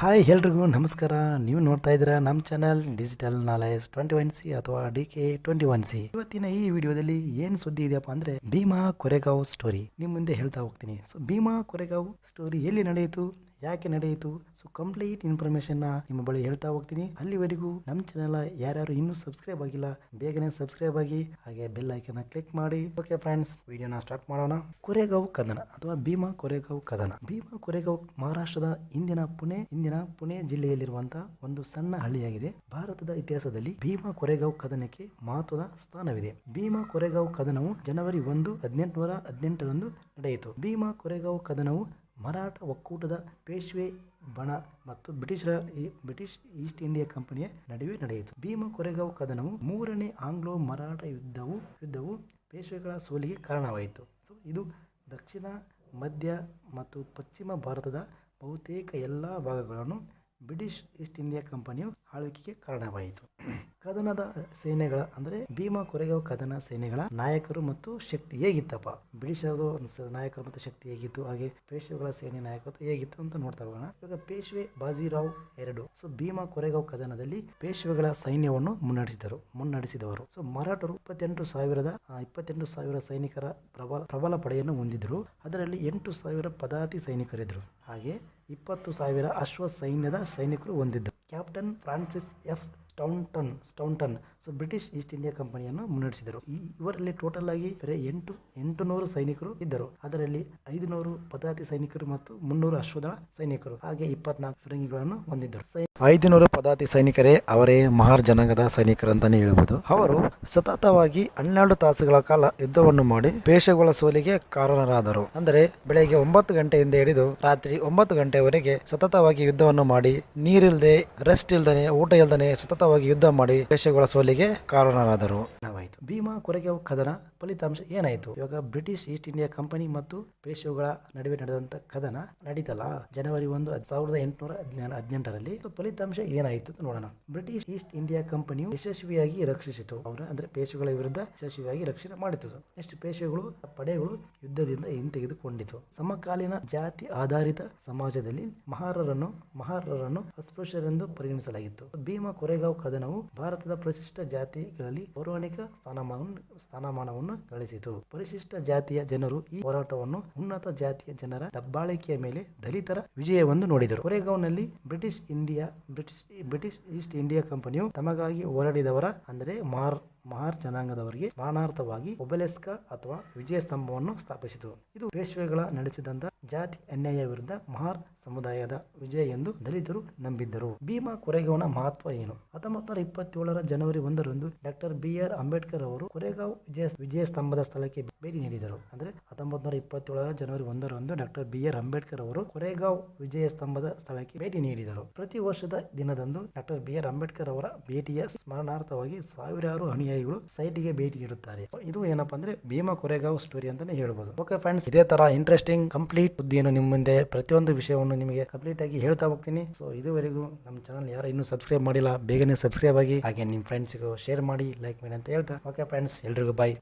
Hi ಎಲ್ರಿಗೂ ನಮಸ್ಕಾರ. ನೀವು ನೋಡ್ತಾ ಇದ್ದೀರಾ ನಮ್ಮ channel digital knowledge twenty one C ಅಥವಾ D K twenty one C. ಇವತ್ತಿನ ಈ ವಿಡಿಯೋದಲ್ಲಿ ಏನು ಸುದ್ದಿ ಇದೆಯಪ್ಪ ಅಂದ್ರೆ ಭೀಮಾ ಕೊರೆಗಾವ್ ಸ್ಟೋರಿ ನಿಮ್ಮ ಮುಂದೆ ಹೇಳ್ತಾ ಹೋಗ್ತೀನಿ. ಸೊ ಭೀಮಾ ಕೊರೆಗಾವ್ ಸ್ಟೋರಿ ಎಲ್ಲಿ ನಡೆಯಿತು? ಯಾಕೆ ನಡೆಯಿತು? ಸೊ ಕಂಪ್ಲೀಟ್ ಇನ್ಫಾರ್ಮೇಶನ್ ನಿಮ್ಮ ಬಳಿ ಹೇಳ್ತಾ ಹೋಗ್ತೀನಿ. ಅಲ್ಲಿವರೆಗೂ ನಮ್ಮ ಚಾನಲ್ ಯಾರ್ಯಾರು ಇನ್ನೂ ಸಬ್ಸ್ಕ್ರೈಬ್ ಆಗಿಲ್ಲ, ಬೇಗನೆ ಸಬ್ಸ್ಕ್ರೈಬ್ ಆಗಿ, ಹಾಗೆ ಬೆಲ್ ಐಕನ್ ಕ್ಲಿಕ್ ಮಾಡಿ. ಓಕೆ ಫ್ರೆಂಡ್ಸ್ ವಿಡಿಯೋನ ಸ್ಟಾರ್ಟ್ ಮಾಡೋಣ. ಕೊರೆಗಾವ್ ಕದನ ಅಥವಾ ಭೀಮಾ ಕೊರೆಗಾವ್ ಕದನ? ಭೀಮಾ ಕೊರೆಗಾವ್ ಮಹಾರಾಷ್ಟ್ರದ ಇಂದಿನ ಪುಣೆ ಇಂದಿನ ಪುಣೆ ಜಿಲ್ಲೆಯಲ್ಲಿರುವಂತಹ ಒಂದು ಸಣ್ಣ ಹಳ್ಳಿಯಾಗಿದೆ. ಭಾರತದ ಇತಿಹಾಸದಲ್ಲಿ ಭೀಮಾ ಕೊರೆಗಾವ್ ಕದನಕ್ಕೆ ಮಹತ್ವದ ಸ್ಥಾನವಿದೆ. ಭೀಮಾ ಕೊರೆಗಾವ್ ಕದನವು ಜನವರಿ ಒಂದು, ಹದಿನೆಂಟುನೂರ ಹದಿನೆಂಟರಂದು ನಡೆಯಿತು. ಭೀಮಾ ಕೊರೆಗಾವ್ ಕದನವು ಮರಾಠ ಒಕ್ಕೂಟದ ಪೇಶ್ವೆ ಬಣ ಮತ್ತು ಬ್ರಿಟಿಷರ ಬ್ರಿಟಿಷ್ ಈಸ್ಟ್ ಇಂಡಿಯಾ ಕಂಪನಿಯ ನಡುವೆ ನಡೆಯಿತು. ಭೀಮ ಕೊರೆಗಾವ್ ಕದನವು ಮೂರನೇ ಆಂಗ್ಲೋ ಮರಾಠ ಯುದ್ಧವು ಯುದ್ಧವು ಪೇಶ್ವೆಗಳ ಸೋಲಿಗೆ ಕಾರಣವಾಯಿತು. ಸೊ ಇದು ದಕ್ಷಿಣ, ಮಧ್ಯ ಮತ್ತು ಪಶ್ಚಿಮ ಭಾರತದ ಬಹುತೇಕ ಎಲ್ಲ ಭಾಗಗಳನ್ನು ಬ್ರಿಟಿಷ್ ಈಸ್ಟ್ ಇಂಡಿಯಾ ಕಂಪನಿಯು ಆಳ್ವಿಕೆಗೆ ಕಾರಣವಾಯಿತು. ಕದನದ ಸೇನೆಗಳ, ಅಂದ್ರೆ ಭೀಮಾ ಕೊರೆಗೋ ಕದನ ಸೇನೆಗಳ ನಾಯಕರು ಮತ್ತು ಶಕ್ತಿ ಹೇಗಿತ್ತಪ್ಪ? ಬ್ರಿಟಿಷರು ನಾಯಕರು ಮತ್ತು ಶಕ್ತಿ ಹೇಗಿತ್ತು? ಹಾಗೆ ಪೇಶ್ವೆಗಳ ಸೇನೆ ನಾಯಕತ್ವ ಹೇಗಿತ್ತು ಅಂತ ನೋಡ್ತಾ ಹೋಗೋಣ. ಇವಾಗ ಪೇಶ್ವೆ ಬಾಜಿರಾವ್ ಎರಡು. ಸೊ ಭೀಮಾ ಕೊರೆಗಾವ್ ಕದನದಲ್ಲಿ ಪೇಶ್ವೆಗಳ ಸೈನ್ಯವನ್ನು ಮುನ್ನಡೆಸಿದರು, ಮುನ್ನಡೆಸಿದವರು. ಸೊ ಮರಾಠರು ಇಪ್ಪತ್ತೆಂಟು ಸಾವಿರದ ಇಪ್ಪತ್ತೆಂಟು ಸಾವಿರ ಸೈನಿಕರ ಪ್ರಬಲ ಪ್ರಬಲ ಪಡೆಯನ್ನು ಹೊಂದಿದ್ರು. ಅದರಲ್ಲಿ ಎಂಟು ಸಾವಿರ ಪದಾತಿ ಸೈನಿಕರಿದ್ದರು ಹಾಗೆ ಇಪ್ಪತ್ತು ಸಾವಿರ ಅಶ್ವ ಸೈನ್ಯದ ಸೈನಿಕರು ಹೊಂದಿದ್ದರು. Captain Francis F. Staunton Staunton. So British East India ಕಂಪನಿಯನ್ನು ಮುನ್ನಡೆಸಿದರು. ಇವರಲ್ಲಿ ಟೋಟಲ್ ಆಗಿ ಎಂಟು ಎಂಟು ನೂರು ಸೈನಿಕರು ಇದ್ದರು. ಅದರಲ್ಲಿ ಐದು ನೂರು ಪದಾತಿ ಸೈನಿಕರು ಮತ್ತು ಮುನ್ನೂರು ಅಶ್ವದಳ ಸೈನಿಕರು. ಹಾಗೆ ಇಪ್ಪತ್ನಾಲ್ಕು ಫಿರಂಗಿಗಳನ್ನು ಹೊಂದಿದ್ದರು. ಸೈ- ಐದುನೂರು ಪದಾತಿ ಸೈನಿಕರೇ ಅವರೇ ಮಹಾರ್ ಜನಾಂಗದ ಸೈನಿಕರಂತಾನೆ ಹೇಳಬಹುದು. ಅವರು ಸತತವಾಗಿ ಹನ್ನೆರಡು ತಾಸುಗಳ ಕಾಲ ಯುದ್ಧವನ್ನು ಮಾಡಿ ಪೇಶೆಗಳ ಸೋಲಿಗೆ ಕಾರಣರಾದರು. ಅಂದರೆ ಬೆಳಗ್ಗೆ ಒಂಬತ್ತು ಗಂಟೆಯಿಂದ ಹಿಡಿದು ರಾತ್ರಿ ಒಂಬತ್ತು ಗಂಟೆವರೆಗೆ ಸತತವಾಗಿ ಯುದ್ಧವನ್ನು ಮಾಡಿ ನೀರಿಲ್ಲದೆ ರೆಸ್ಟ್ ಇಲ್ದನೆ, ಊಟ ಇಲ್ದನೆ ಸತತವಾಗಿ ಯುದ್ಧ ಮಾಡಿ ದೇಶಗಳ ಸೋಲಿಗೆ ಕಾರಣರಾದರು. ಭೀಮಾ ಕೊರೆಗಾವ್ ಕದನ ಫಲಿತಾಂಶ ಏನಾಯಿತು? ಇವಾಗ ಬ್ರಿಟಿಷ್ ಈಸ್ಟ್ ಇಂಡಿಯಾ ಕಂಪನಿ ಮತ್ತು ಪೇಶೆಗಳ ನಡುವೆ ನಡೆದಂತ ಕದನ ನಡೀತಲ್ಲ? ಜನವರಿ ಒಂದು ಸಾವಿರದ ಎಂಟುನೂರ ಹದಿನೆಂಟರಲ್ಲಿ ಫಲಿತಾಂಶ ಏನಾಯಿತು ನೋಡೋಣ. ಬ್ರಿಟಿಷ್ ಈಸ್ಟ್ ಇಂಡಿಯಾ ಕಂಪನಿಯು ಯಶಸ್ವಿಯಾಗಿ ರಕ್ಷಿಸಿತು. ಅವರ ಅಂದ್ರೆ ಪೇಶುಗಳ ವಿರುದ್ಧ ಯಶಸ್ವಿಯಾಗಿ ರಕ್ಷಣೆ ಮಾಡಿತು. ನೆಕ್ಸ್ಟ್ ಪೇಶೆಗಳು ಪಡೆಗಳು ಯುದ್ಧದಿಂದ ಹಿಂತೆಗೆದುಕೊಂಡಿತು. ಸಮಕಾಲೀನ ಜಾತಿ ಆಧಾರಿತ ಸಮಾಜದಲ್ಲಿ ಮಹಾರರನ್ನು ಮಹಾರರನ್ನು ಅಸ್ಪೃಶ್ಯರೆಂದು ಪರಿಗಣಿಸಲಾಗಿತ್ತು. ಭೀಮಾ ಕೊರೆಗಾಂವ್ ಕದನವು ಭಾರತದ ಪ್ರತಿಷ್ಠ ಜಾತಿಗಳಲ್ಲಿ ಪೌರಾಣಿಕ ಸ್ಥಾನಮಾನವನ್ನು ಸ್ಥಾನಮಾನವನ್ನು ಗಳಿಸಿತು. ಪರಿಶಿಷ್ಟ ಜಾತಿಯ ಜನರು ಈ ಹೋರಾಟವನ್ನು ಉನ್ನತ ಜಾತಿಯ ಜನರ ದಬ್ಬಾಳಿಕೆಯ ಮೇಲೆ ದಲಿತರ ವಿಜಯವನ್ನು ನೋಡಿದರು. ಕೊರೆಗಾಂವ್ನಲ್ಲಿ British India British British East India ಕಂಪನಿಯು ತಮಗಾಗಿ ಹೋರಾಡಿದವರ ಅಂದರೆ ಮಾರ್ ಮಹಾರ್ ಜನಾಂಗದವರಿಗೆ ಸ್ಮರಣಾರ್ಥವಾಗಿ ಒಬೆಲೆಸ್ಕ ಅಥವಾ ವಿಜಯ ಸ್ತಂಭವನ್ನು ಸ್ಥಾಪಿಸಿತು. ಇದು ಪೇಶ್ವೆಗಳ ನಡೆಸಿದಂತ ಜಾತಿ ಅನ್ಯಾಯ ವಿರುದ್ಧ ಮಹಾರ್ ಸಮುದಾಯದ ವಿಜಯ ಎಂದು ದಲಿತರು ನಂಬಿದ್ದರು. ಭೀಮಾ ಕೊರೆಗಾಂವ್ನ ಮಹತ್ವ ಏನು? ಹತ್ತೊಂಬತ್ತು ನೂರ ಇಪ್ಪತ್ತೇಳರ ಜನವರಿ ಒಂದರಂದು ಡಾಕ್ಟರ್ ಬಿ ಆರ್ ಅಂಬೇಡ್ಕರ್ ಅವರು ಕೊರೆಗಾಂವ್ ವಿಜಯ ವಿಜಯ ಸ್ತಂಭದ ಸ್ಥಳಕ್ಕೆ ಭೇಟಿ ನೀಡಿದರು. ಅಂದ್ರೆ ಹತ್ತೊಂಬತ್ತು ನೂರ ಇಪ್ಪತ್ತೇಳರ ಜನವರಿ ಒಂದರಂದು ಡಾಕ್ಟರ್ ಬಿ ಆರ್ ಅಂಬೇಡ್ಕರ್ ಅವರು ಕೊರೆಗಾಂವ್ ವಿಜಯ ಸ್ತಂಭದ ಸ್ಥಳಕ್ಕೆ ಭೇಟಿ ನೀಡಿದರು. ಪ್ರತಿ ವರ್ಷದ ದಿನದಂದು ಡಾಕ್ಟರ್ ಬಿ ಆರ್ ಅಂಬೇಡ್ಕರ್ ಅವರ ಭೇಟಿಯ ಸ್ಮರಣಾರ್ಥವಾಗಿ ಸಾವಿರಾರು ಅನುಯಾಯಿಗಳು ಸೈಟ್ಗೆ ಭೇಟಿ ನೀಡುತ್ತಾರೆ. ಇದು ಏನಪ್ಪಾ ಅಂದ್ರೆ ಭೀಮಾ ಕೊರೆಗಾಂವ್ ಸ್ಟೋರಿ ಅಂತಾನೆ ಹೇಳ್ಬೋದು. ಓಕೆ ಫ್ರೆಂಡ್ಸ್ ಇದೇ ತರ ಇಂಟ್ರೆಸ್ಟಿಂಗ್ ಕಂಪ್ಲೀಟ್ ಸುದ್ದಿಯನ್ನು ನಿಮ್ಮ ಮುಂದೆ ಪ್ರತಿಯೊಂದು ವಿಷಯವನ್ನು ನಿಮಗೆ ಕಂಪ್ಲೀಟ್ ಆಗಿ ಹೇಳ್ತಾ ಹೋಗ್ತೀನಿ. ಸೊ ಇದುವರೆಗೂ ನಮ್ಮ ಚಾನಲ್ ಯಾರು ಇನ್ನೂ ಸಬ್ಸ್ಕ್ರೈಬ್ ಮಾಡಿಲ್ಲ, ಬೇಗನೆ ಸಬ್ಸ್ಕ್ರೈಬ್ ಆಗಿ, ಹಾಗೆ ನಿಮ್ಮ ಫ್ರೆಂಡ್ಸ್ಗೂ ಶೇರ್ ಮಾಡಿ ಲೈಕ್ ಮಾಡಿ ಅಂತ ಹೇಳ್ತಾ. ಓಕೆ ಫ್ರೆಂಡ್ಸ್ ಎಲ್ರಿಗೂ ಬಾಯ್